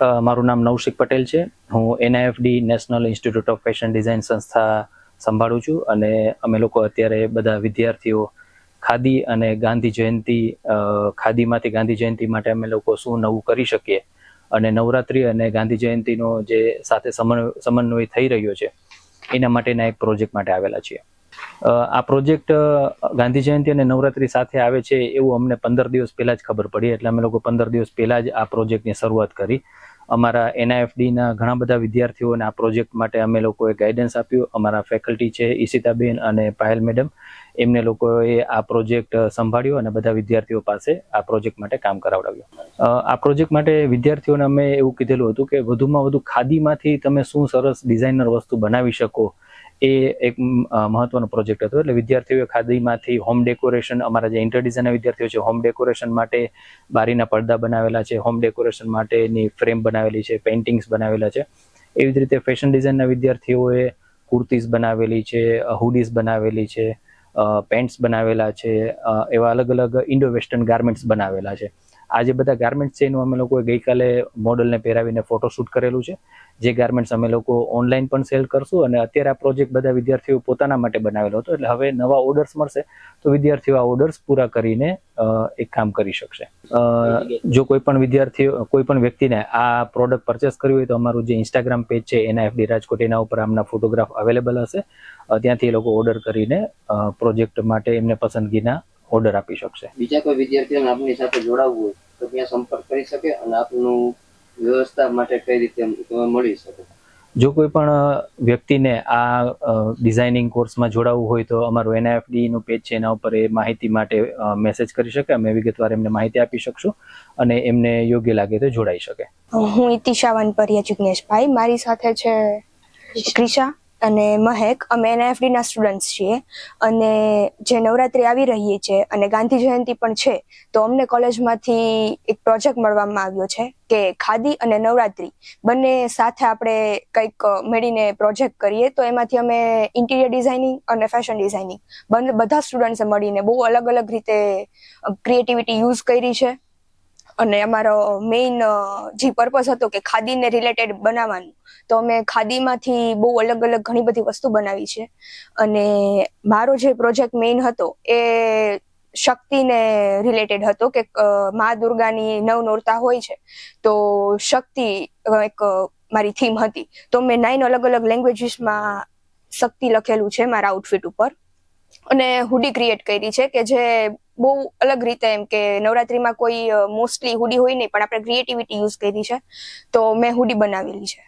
મારું નામ નવશિક પટેલ છે. હું NIFD national institute of fashion design સંસ્થા સંભાળું છું અને અમે લોકો અત્યારે બધા વિદ્યાર્થીઓ ખાદી અને ગાંધી જયંતિ ખાદીમાંથી ગાંધી જયંતિ માટે અમે લોકો શું નવું કરી શકીએ અને નવરાત્રિ અને ગાંધી જયંતિનો જે સાથે સમન્વય થઈ રહ્યો છે, એના માટેના એક પ્રોજેક્ટ માટે આવેલા છીએ. આ પ્રોજેક્ટ ગાંધી જયંતિ અને નવરાત્રી સાથે આવે છે એવું અમને પંદર દિવસ પહેલા જ ખબર પડી, એટલે અમે લોકો પંદર દિવસ પહેલા જ આ પ્રોજેક્ટની શરૂઆત કરી. અમારા એનઆઈએફડીના ઘણા બધા વિદ્યાર્થીઓને આ પ્રોજેક્ટ માટે અમે લોકોએ ગાઈડન્સ આપ્યું. અમારા ફેકલ્ટી છે, ઈશિતાબેન અને પાયલ મેડમ એમને લોકોએ આ પ્રોજેક્ટ સંભાળ્યો અને બધા વિદ્યાર્થીઓ પાસે આ પ્રોજેક્ટ માટે કામ કરાવડાવ્યું. આ પ્રોજેક્ટ માટે વિદ્યાર્થીઓને અમે એવું કીધેલું હતું કે વધુમાં વધુ ખાદીમાંથી તમે શું સરસ ડિઝાઇનર વસ્તુ બનાવી શકો એ એક મહત્વનો પ્રોજેક્ટ હતો. એટલે વિદ્યાર્થીઓએ ખાદીમાંથી હોમ ડેકોરેશન અમારા જે ઇન્ટર ડિઝાઇનના વિદ્યાર્થીઓ છે હોમ ડેકોરેશન માટે બારીના પડદા બનાવેલા છે હોમ ડેકોરેશન માટેની ફ્રેમ બનાવેલી છે પેઇન્ટિંગ્સ બનાવેલા છે. એવી જ રીતે ફેશન ડિઝાઇનના વિદ્યાર્થીઓએ કુર્તીઝ બનાવેલી છે હુડીઝ બનાવેલી છે પેન્ટ્સ બનાવેલા છે એવા અલગ અલગ ઇન્ડો વેસ્ટર્ન ગાર્મેન્ટ્સ બનાવેલા છે. આ જે બધા ગાર્મેન્ટ્સ છે, એનું અમે લોકોએ ગઈકાલે મોડલને પહેરાવીને ફોટોશૂટ કરેલું છે. જે ગાર્મેન્ટ્સ અમે લોકો ઓનલાઈન પણ સેલ કરશું અને અત્યારે આ પ્રોજેક્ટ બધા વિદ્યાર્થીઓ પોતાના માટે બનાવેલો હતો. એટલે હવે નવા ઓર્ડર્સ મળશે તો વિદ્યાર્થીઓ આ ઓર્ડર્સ પૂરા કરીને એક કામ કરી શકશે. જો કોઈ પણ વિદ્યાર્થીઓ, કોઈ પણ વ્યક્તિને આ પ્રોડક્ટ પરચેસ કરવી હોય તો અમારું જે ઇન્સ્ટાગ્રામ પેજ છે, એના એફડી રાજકોટ, એના ઉપર આમના ફોટોગ્રાફ અવેલેબલ હશે. ત્યાંથી એ લોકો ઓર્ડર કરીને પ્રોજેક્ટ માટે એમને પસંદગીના ઓર્ડર આપી શકશે. બીજા કોઈ વિદ્યાર્થીઓને આપની સાથે જોડાવવું હોય તો ત્યાં સંપર્ક કરી શકે અને આપનું વ્યવસ્થા માટે કઈ રીતે મળી શકે. જો કોઈ પણ વ્યક્તિને આ ડિઝાઇનિંગ કોર્સમાં જોડાવવું હોય તો અમારું એનઆઈએફડીનું પેજ છે એના ઉપર એ માહિતી માટે મેસેજ કરી શકે. અમે વિગતવાર એમને માહિતી આપી શકશું અને એમને યોગ્ય લાગે તો જોડાઈ શકે. હું ઇતિશા વનપરિયા જિજ્ઞેશભાઈ મારી સાથે છે ક્રિશા. અને મહેક, અમે એનઆઈએફડીના સ્ટુડન્ટ્સ છીએ. અને જે નવરાત્રી આવી રહી છે અને ગાંધી જયંતિ પણ છે, તો અમને કોલેજમાંથી એક પ્રોજેક્ટ મળવામાં આવ્યો છે કે ખાદી અને નવરાત્રી. બંને સાથે આપણે કંઈક મેળીને પ્રોજેક્ટ કરીએ, તો એમાંથી અમે ઇન્ટિરિયર ડિઝાઇનિંગ અને ફેશન ડિઝાઇનિંગ બંને, બધા સ્ટુડન્ટ્સે મળીને બહુ અલગ અલગ રીતે ક્રિએટિવિટી યુઝ કરી છે. અને અમારો મેઇન જે પર્પઝ હતો કે ખાદીને રિલેટેડ બનાવવાનું, તો અમે ખાદીમાંથી બહુ અલગ અલગ ઘણી બધી વસ્તુ બનાવી છે. અને મારો જે પ્રોજેક્ટ મેઇન હતો એ શક્તિને રિલેટેડ હતો કે મા દુર્ગાની નવ નોરતા હોય છે, તો શક્તિ એક મારી થીમ હતી. તો મેં નાઇન અલગ અલગ લેંગ્વેજીસમાં શક્તિ લખેલું છે મારા આઉટફિટ ઉપર. અને હુડી ક્રિએટ કરી છે કે જે બહુ અલગ રીતે એમ કે નવરાત્રીમાં કોઈ મોસ્ટલી હુડી હોય નહીં, પણ આપણે ક્રિએટિવિટી યુઝ કરી છે, તો મેં હુડી બનાવેલી છે.